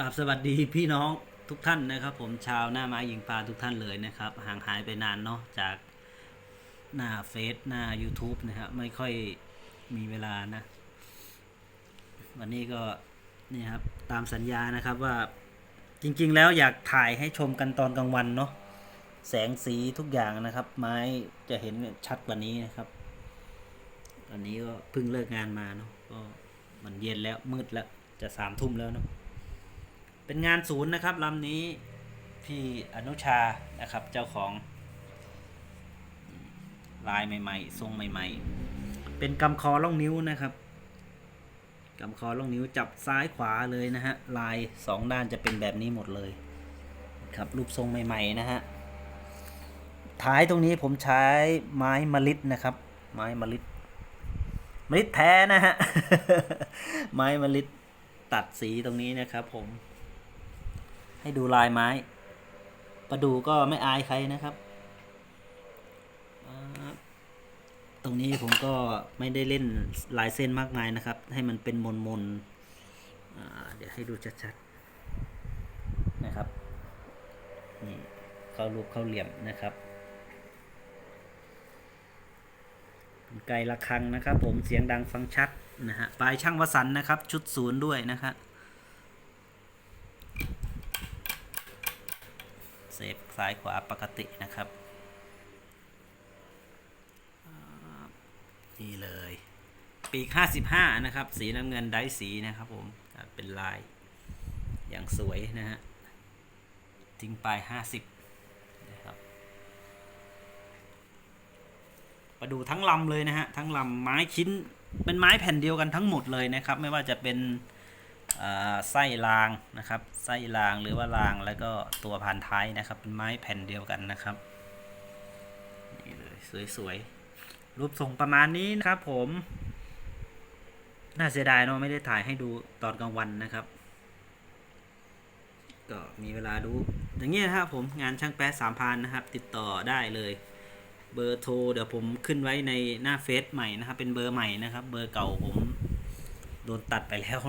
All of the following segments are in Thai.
ราบสวัสดีพี่น้องทุกท่านนะครับ ผมชาวหน้าไม้ยิงปลาทุกท่านเลยนะครับ ห่างหายไปนานเนาะจากหน้าเฟซหน้า YouTube นะครับไม่ค่อยมีเวลานะ วันนี้ก็นี่ครับตามสัญญานะครับว่าจริง ๆ แล้วอยากถ่ายให้ชมกันตอนกลางวันเนาะแสงสีทุกอย่างนะครับ ไม้จะเห็นชัดกว่านี้นะครับวันนี้ก็เพิ่งเลิกงานมาเนาะก็มันเย็นแล้วมืดแล้วจะสามทุ่มแล้วเนาะ เป็นงานศูนย์นะครับลำนี้พี่อนุชานะครับเจ้าของลายใหม่ ๆ ทรงใหม่ ๆ เป็นกำคอล่องนิ้วนะครับกำคอล่องนิ้วจับซ้ายขวาเลยนะฮะลายสองด้านจะเป็นแบบนี้หมดเลยครับรูปทรงใหม่ ๆ นะฮะท้ายตรงนี้ผมใช้ไม้มะลิดนะครับ ไม้มะลิดมะลิดแท้นะฮะไม้มะลิดตัดสีตรงนี้นะครับผม ให้ดูลายไม้ ประดูก็ไม่อายใครนะครับ ตรงนี้ผมก็ไม่ได้เล่นลายเส้นมากมายนะครับ ให้มันเป็นมนมนๆเดี๋ยวให้ดูชัดๆนะครับ นี่เข้ารูปเข้าเหลี่ยมนะครับไกลระฆังนะครับ ผมเสียงดังฟังชัดนะฮะปลายช่างวสันนะครับ ชุดศูนย์ด้วยนะครับ เซฟซ้ายขวาปกตินะครับนี่เลย ปีก 55 นะครับ สีน้ำเงินได้สีนะครับผมตัดเป็นลายอย่างสวยนะฮะทิ้งปลาย 50 นะครับมาดูทั้งลำเลยนะฮะ ทั้งลำไม้ชิ้นเป็นไม้แผ่นเดียวกันทั้งหมดเลยนะครับ ไม่ว่าจะเป็น ไส้รางนะครับไส้รางหรือว่ารางแล้วก็ตัวผ่านท้ายนะครับ เป็นไม้แผ่นเดียวกันนะครับนี่เลยสวยๆรูปทรงประมาณนี้นะครับผม น่าเสียดายเนาะไม่ได้ถ่ายให้ดูตอนกลางวันนะครับ ก็มีเวลาดู อย่างนี้นะครับผมงานช่างแป๊ะสามพันนะครับ ติดต่อได้เลยเบอร์โทรเดี๋ยวผมขึ้นไว้ในหน้าเฟซใหม่นะครับ เป็นเบอร์ใหม่นะครับ เบอร์เก่าผม โดนตัดไปแล้ว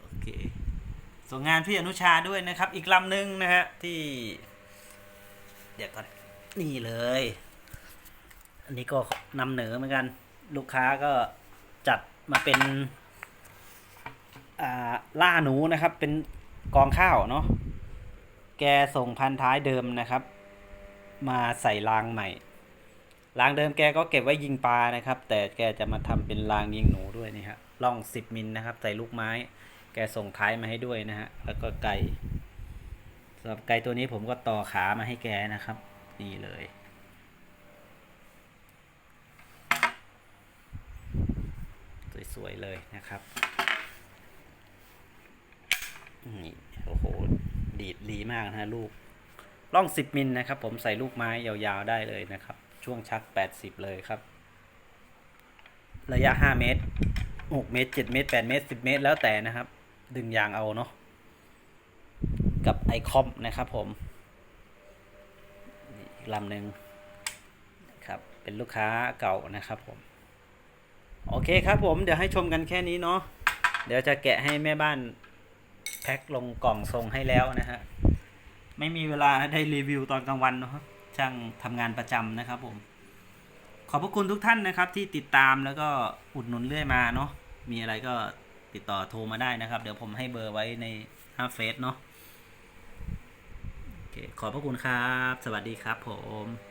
โอเค ส่งงานพี่อนุชาด้วยนะครับ อีกลำหนึ่งนะฮะที่ เดี๋ยวก่อนนี่เลย อันนี้ก็นำเหนอเหมือนกัน ลูกค้าก็จัดมาเป็นอ่าล่าหนูนะครับ เป็นกองข้าวเนาะแกส่งพันท้ายเดิมนะครับ มาใส่รางใหม่ รางเดิมแกก็เก็บไว้ยิงปลานะครับ แต่แกจะมาทำเป็นรางยิงหนูด้วยนี่ฮะล่องสิบมิลนะครับ ใส่ลูกไม้ แกส่งท้ายมาให้ด้วยนะฮะแล้วก็ไก่สำหรับไก่ตัวนี้ผมก็ต่อขามาให้แกนะครับ นี่เลยสวยๆเลยนะครับนี่โอ้โหดีดดีมากนะฮะลูกล่อง 10 มิลนะครับ ผมใส่ลูกไม้ยาวๆได้เลยนะครับ ช่วงชัก 80 เลยครับ ระยะ 5 เมตร 6 เมตร 7 เมตร 8 เมตร 10 เมตร แล้วแต่นะครับ ดึงยางเอาเนาะกับไอคอมนะครับผมอีกลำหนึ่งครับ เป็นลูกค้าเก่านะครับผม โอเคครับผมเดี๋ยวให้ชมกันแค่นี้เนาะเดี๋ยวจะแกะให้แม่บ้านแพ็คลงกล่องส่งให้แล้วนะฮะ ไม่มีเวลาได้รีวิวตอนกลางวันเนอะ ช่างทำงานประจำนะครับผม ขอบพระคุณทุกท่านนะครับ ที่ติดตามแล้วก็อุดหนุนเรื่อยมาเนาะมีอะไรก็ติดต่อโทรมาได้นะครับ เดี๋ยวผมให้เบอร์ไว้ในห้าเฟซเนาะโอเคขอบพระคุณครับ สวัสดีครับผม